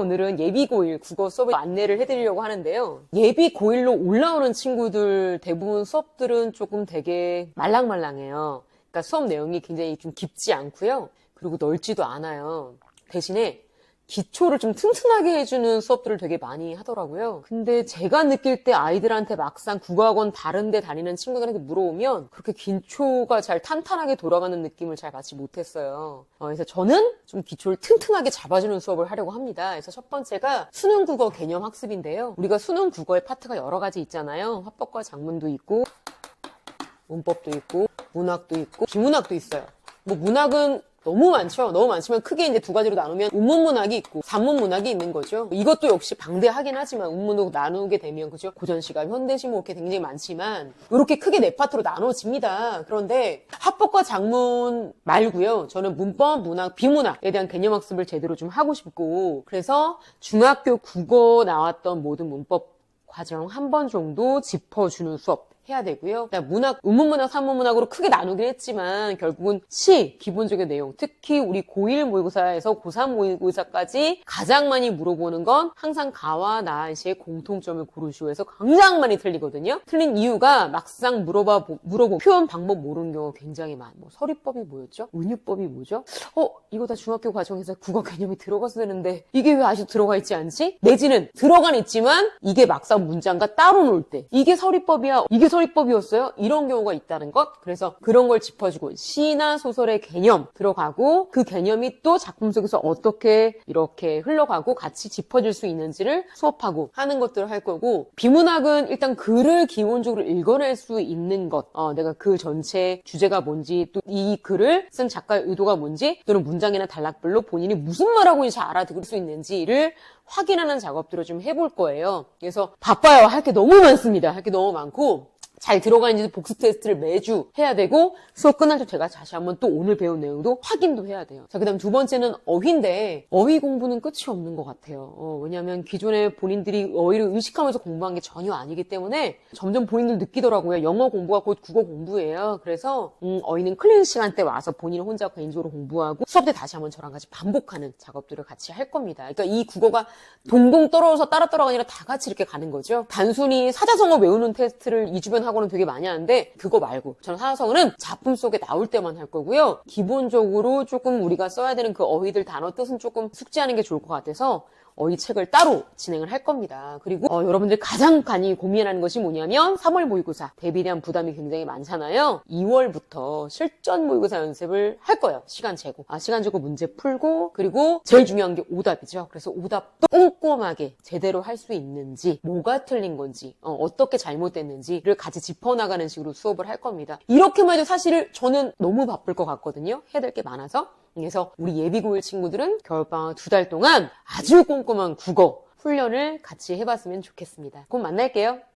오늘은 예비 고1 국어 수업을 안내를 해드리려고 하는데요. 예비 고1로 올라오는 친구들 대부분 수업들은 조금 되게 말랑말랑해요. 그러니까 수업 내용이 굉장히 좀 깊지 않고요. 그리고 넓지도 않아요. 대신에 기초를 좀 튼튼하게 해주는 수업들을 되게 많이 하더라고요. 근데 제가 느낄 때 아이들한테 막상 국어학원 다른 데 다니는 친구들한테 물어보면 그렇게 기초가 잘 탄탄하게 돌아가는 느낌을 잘 받지 못했어요. 어, 그래서 저는 좀 기초를 튼튼하게 잡아주는 수업을 하려고 합니다. 그래서 첫 번째가 수능 국어 개념 학습인데요. 우리가 수능 국어의 파트가 여러 가지 있잖아요. 화법과 작문도 있고 문법도 있고 문학도 있고 비문학도 있어요. 뭐 문학은 너무 많죠. 너무 많지만 크게 이제 두 가지로 나누면 운문 문학이 있고 산문 문학이 있는 거죠. 이것도 역시 방대하긴 하지만 운문으로 나누게 되면 그죠? 고전 시가 현대시 뭐 이렇게 굉장히 많지만 이렇게 크게 네 파트로 나눠집니다. 그런데 합법과 작문 말고요. 저는 문법, 문학, 비문학에 대한 개념 학습을 제대로 좀 하고 싶고 그래서 중학교 국어 나왔던 모든 문법 과정 한 번 정도 짚어주는 수업 해야 되고요. 문학, 운문문학, 산문문학으로 크게 나누긴 했지만 결국은 시, 기본적인 내용, 특히 우리 고1 모의고사에서 고3 모의고사까지 가장 많이 물어보는 건 항상 가와 나시의 공통점을 고르시오 해서 가장 많이 틀리거든요. 틀린 이유가 막상 물어봐, 보- 물어보 표현 방법 모르는 경우가 굉장히 많아. 뭐 서리법이 뭐였죠? 은유법이 뭐죠? 어, 이거 다 중학교 과정에서 국어 개념이 들어가서 되는데 이게 왜 아직 들어가 있지 않지? 내지는 들어간 있지만 이게 막상 문장과 따로 놀 때 이게 서리법이야 이게 서리 법이었어요? 이런 경우가 있다는 것 그래서 그런 걸 짚어주고 시나 소설의 개념 들어가고 그 개념이 또 작품 속에서 어떻게 이렇게 흘러가고 같이 짚어줄 수 있는지를 수업하고 하는 것들을 할 거고 비문학은 일단 글을 기본적으로 읽어낼 수 있는 것 어, 내가 그 전체 주제가 뭔지 또 이 글을 쓴 작가의 의도가 뭔지 또는 문장이나 단락별로 본인이 무슨 말하고 있는지 잘 알아들을 수 있는지를 확인하는 작업들을 좀 해볼 거예요. 그래서 바빠요. 할 게 너무 많습니다. 할 게 너무 많고 잘 들어가는지 복습 테스트를 매주 해야 되고 수업 끝날 때 제가 다시 한번 또 오늘 배운 내용도 확인도 해야 돼요. 자, 그 다음 두 번째는 어휘인데 어휘 공부는 끝이 없는 것 같아요. 어, 왜냐하면 기존에 본인들이 어휘를 의식하면서 공부한 게 전혀 아니기 때문에 점점 본인들 느끼더라고요. 영어 공부가 곧 국어 공부예요. 그래서 음, 어휘는 클린 시간 때 와서 본인 혼자 개인적으로 공부하고 수업 때 다시 한번 저랑 같이 반복하는 작업들을 같이 할 겁니다. 그러니까 이 국어가 동동 떨어져서 따라 따라가 아니라 다 같이 이렇게 가는 거죠. 단순히 사자성어 외우는 테스트를 이 주변 학원은 되게 많이 하는데 그거 말고 저는 사자성어는 작품 속에 나올 때만 할 거고요. 기본적으로 조금 우리가 써야 되는 그 어휘들 단어 뜻은 조금 숙지하는 게 좋을 것 같아서 어휘 책을 따로 진행을 할 겁니다. 그리고 어, 여러분들 가장 많이 고민하는 것이 뭐냐면 3월 모의고사 대비에 대한 부담이 굉장히 많잖아요. 2월부터 실전 모의고사 연습을 할 거예요. 시간 재고. 아, 시간 재고 문제 풀고 그리고 제일 중요한 게 오답이죠. 그래서 오답도 꼼꼼하게 제대로 할 수 있는지 뭐가 틀린 건지 어, 떻게 잘못됐는지를 같이 짚어나가는 식으로 수업을 할 겁니다. 이렇게만 해도 사실 저는 너무 바쁠 것 같거든요. 해야 될 게 많아서. 그래서 우리 예비고일 친구들은 겨울방학 두 달 동안 아주 꼼꼼한 국어 훈련을 같이 해봤으면 좋겠습니다. 그럼 만날게요.